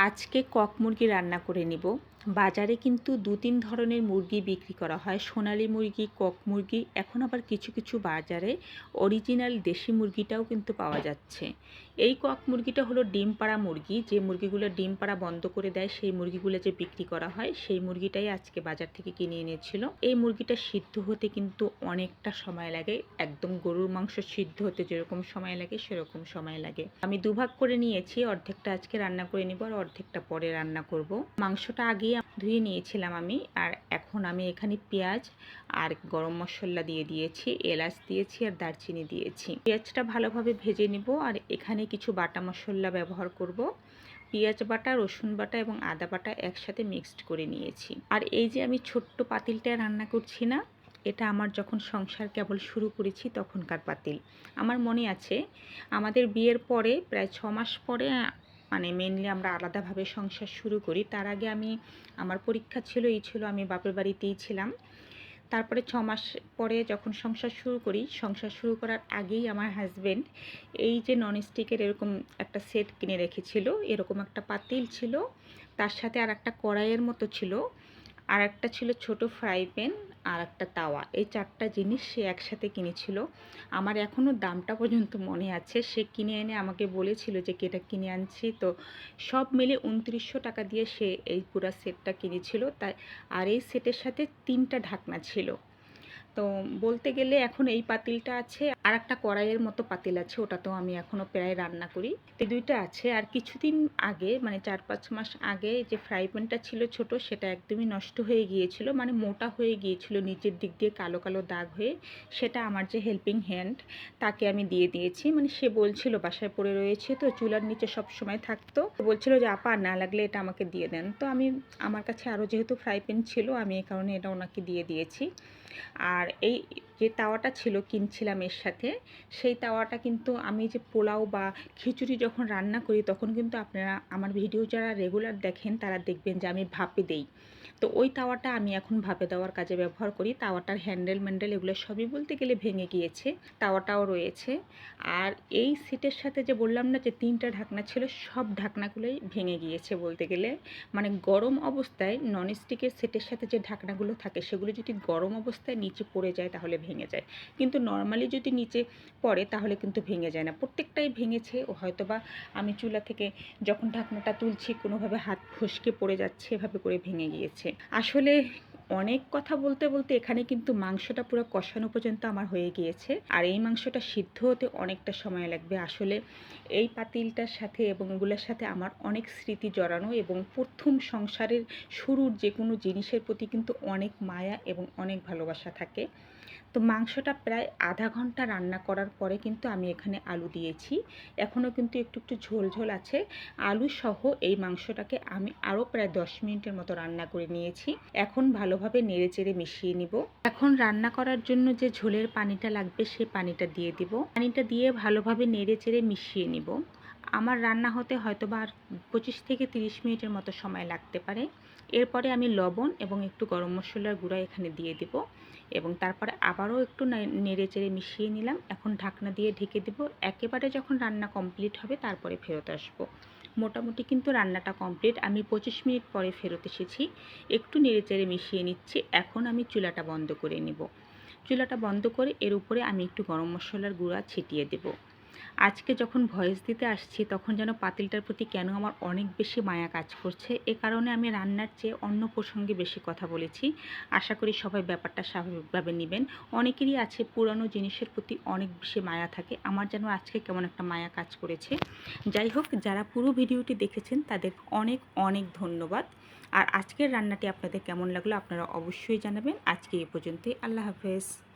আজকে কক মুরগি রান্না করে নিব। বাজারে কিন্তু দু তিন ধরনের মুরগি বিক্রি করা হয়। সোনালি মুরগি, কক মুরগি, এখন আবার কিছু কিছু বাজারে অরিজিনাল দেশি মুরগিটাও কিন্তু পাওয়া যাচ্ছে। এই কক মুরগিটা হলো ডিম পাড়া মুরগি। যে মুরগিগুলো ডিম পাড়া বন্ধ করে দেয়, সেই মুরগিগুলো যে বিক্রি করা হয়, সেই মুরগিটাই আজকে বাজার থেকে কিনে এনেছিল। এই মুরগিটা সিদ্ধ হতে কিন্তু অনেকটা সময় লাগে। একদম গরুর মাংস সিদ্ধ হতে যেরকম সময় লাগে, সেরকম সময় লাগে। আমি দুভাগ করে নিয়েছি, অর্ধেকটা আজকে রান্না করে নিব আর অর্ধেকটা পরে রান্না করব। মাংসটা আগেই ধুয়ে নিয়েছিলাম আমি। আর এখন আমি এখানে পেঁয়াজ আর গরম মশলা দিয়ে দিয়েছি, এলাচ দিয়েছি আর দারচিনি দিয়েছি। পেঁয়াজটা ভালোভাবে ভেজে নিব আর এখানে কিছু বাটা মশলা ব্যবহার করব। পেঁয়াজ বাটা, রসুন বাটা এবং আদা বাটা একসাথে মিক্সড করে নিয়েছি। আর এই যে আমি ছোট্ট পাতিলটায় রান্না করছি না, এটা আমার যখন সংসার কেবল শুরু করেছি তখনকার পাতিল। আমার মনে আছে, আমাদের বিয়ের পরে প্রায় ছ মাস পরে মানে মেনলি আমরা আলাদাভাবে সংসার শুরু করি। তার আগে আমি, আমার পরীক্ষা ছিল, এই ছিল, আমি বাপের বাড়িতেই ছিলাম। তারপরে ছ মাস পরে যখন সংসার শুরু করি, সংসার শুরু করার আগেই আমার হাজব্যান্ড এই যে ননস্টিকের এরকম একটা সেট কিনে রেখেছিল, এরকম একটা পাতিল ছিল, তার সাথে আর একটা কড়াইয়ের মতো ছিল আর একটা ছিল ছোট ফ্রাই প্যান আর একটা তাওয়া। এই চারটা জিনিস সে একসাথে কিনেছিল। আমার এখনও দামটা পর্যন্ত মনে আছে। সে কিনে এনে আমাকে বলেছিল যে কেটা কিনে আনছি? তো সব মিলে উনত্রিশশো টাকা দিয়ে সে এই পুরা সেটটা কিনেছিল। তাই আর এই সেটের সাথে তিনটা ঢাকনা ছিল। তো বলতে গেলে এখন এই পাতিলটা আছে। আর একটা কড়াইয়ের মতো পাতিল আছে, ওটাতেও আমি এখনও প্রায় রান্না করি। এই দুইটা আছে, আর কিছুদিন আগে মানে চার পাঁচ মাস আগে যে ফ্রাই প্যানটা ছিল ছোট, সেটা একদমই নষ্ট হয়ে গিয়েছিল মানে মোটা হয়ে গিয়েছিল নিচের দিক দিয়ে কালো কালো দাগ হয়ে। সেটা আমার যে হেল্পিং হ্যান্ড, তাকে আমি দিয়ে দিয়েছি। মানে সে বলছিল, বাসায় পড়ে রয়েছে তো, চুলার নিচে সব সময় থাকতো। বলছিল যে, আপা, না লাগলে এটা আমাকে দিয়ে দেন। তো আমি, আমার কাছে আরও যেহেতু ফ্রাই প্যান ছিল, আমি এই কারণে এটা ওনাকে দিয়ে দিয়েছি। আর এই যে তাওয়াটা ছিল, কিনছিলাম এর সাথে সেই তাওয়াটা কিন্তু আমি যে পোলাও বা খিচুড়ি যখন রান্না করি, তখন কিন্তু আপনারা আমার ভিডিও যারা রেগুলার দেখেন, তারা দেখবেন যে আমি ভাপে দেই। তো ওই তাওয়াটা আমি এখন ভাপে দেওয়ার কাজে ব্যবহার করি। তাওয়াটার হ্যান্ডেল ম্যান্ডেল এগুলো সবই বলতে গেলে ভেঙে গিয়েছে, তাওয়াটাও রয়েছে। আর এই সিটের সাথে যে বললাম না যে তিনটা ঢাকনা ছিল, সব ঢাকনাগুলোই ভেঙে গিয়েছে বলতে গেলে। মানে গরম অবস্থায় ননস্টিকের সেটের সাথে যে ঢাকনাগুলো থাকে, সেগুলো যদি গরম অবস্থায় নিচে পড়ে যায়, তাহলে ভেঙে যায়। কিন্তু নর্মালি যদি নিচে পড়ে তাহলে কিন্তু ভেঙে যায় না। প্রত্যেকটাই ভেঙেছে, ও হয়তো বা আমি চুলা থেকে যখন ঢাকনাটা তুলছি কোনোভাবে হাত ফসকে পড়ে যাচ্ছে, এভাবে করে ভেঙে গিয়েছে। আসলে অনেক কথা বলতে বলতে এখানে কিন্তু মাংসটা পুরো কষানো পর্যন্ত আমার হয়ে গিয়েছে। আর এই মাংসটা সিদ্ধ হতে অনেকটা সময় লাগবে। আসলে এই পাতিলটার সাথে এবং এগুলোর সাথে আমার অনেক স্মৃতি জড়ানো এবং প্রথম সংসারের শুরুর যে কোনো জিনিসের প্রতি কিন্তু অনেক মায়া এবং অনেক ভালোবাসা থাকে। তো মাংসটা প্রায় আধা ঘণ্টা রান্না করার পরে কিন্তু আমি এখানে আলু দিয়েছি। এখনও কিন্তু একটু একটু ঝোল ঝোল আছে। আলু সহ এই মাংসটাকে আমি আরও প্রায় দশ মিনিটের মতো রান্না করে নিয়েছি। এখন ভালোভাবে নেড়ে চেড়ে মিশিয়ে নিব। এখন রান্না করার জন্য যে ঝোলের পানিটা লাগবে সেই পানিটা দিয়ে দিব। পানিটা দিয়ে ভালোভাবে নেড়ে চেড়ে মিশিয়ে নিব। আমার রান্না হতে হয়তো বা পঁচিশ থেকে তিরিশ মিনিটের মতো সময় লাগতে পারে। এরপরে আমি লবণ এবং একটু গরম মশলার গুঁড়া এখানে দিয়ে দেব এবং তারপরে আবারও একটু নেড়ে চেড়ে মিশিয়ে নিলাম। এখন ঢাকনা দিয়ে ঢেকে দেব। একেবারে যখন রান্না কমপ্লিট হবে তারপরে ফেরত আসব। মোটামুটি কিন্তু রান্নাটা কমপ্লিট। আমি পঁচিশ মিনিট পরে ফেরত এসেছি। একটু নেড়ে চেড়ে মিশিয়ে নিচ্ছি। এখন আমি চুলাটা বন্ধ করে নেব। চুলাটা বন্ধ করে এর উপরে আমি একটু গরম মশলার গুঁড়া ছিটিয়ে দেবো। আজকে যখন ভয়েস দিতে আসছি, তখন যেন পাতিলটার প্রতি কেন আমার অনেক বেশি মায়া কাজ করছে। এ কারণে আমি রান্নার চেয়ে অন্য প্রসঙ্গে বেশি কথা বলেছি। আশা করি সবাই ব্যাপারটা স্বাভাবিকভাবে নেবেন। অনেকেরই আছে পুরানো জিনিসের প্রতি অনেক বেশি মায়া থাকে। আমার যেন আজকে কেমন একটা মায়া কাজ করেছে। যাই হোক, যারা পুরো ভিডিওটি দেখেছেন, তাদের অনেক অনেক ধন্যবাদ। আর আজকের রান্নাটি আপনাদের কেমন লাগল আপনারা অবশ্যই জানাবেন। আজকে এ পর্যন্তই। আল্লাহ হাফেজ।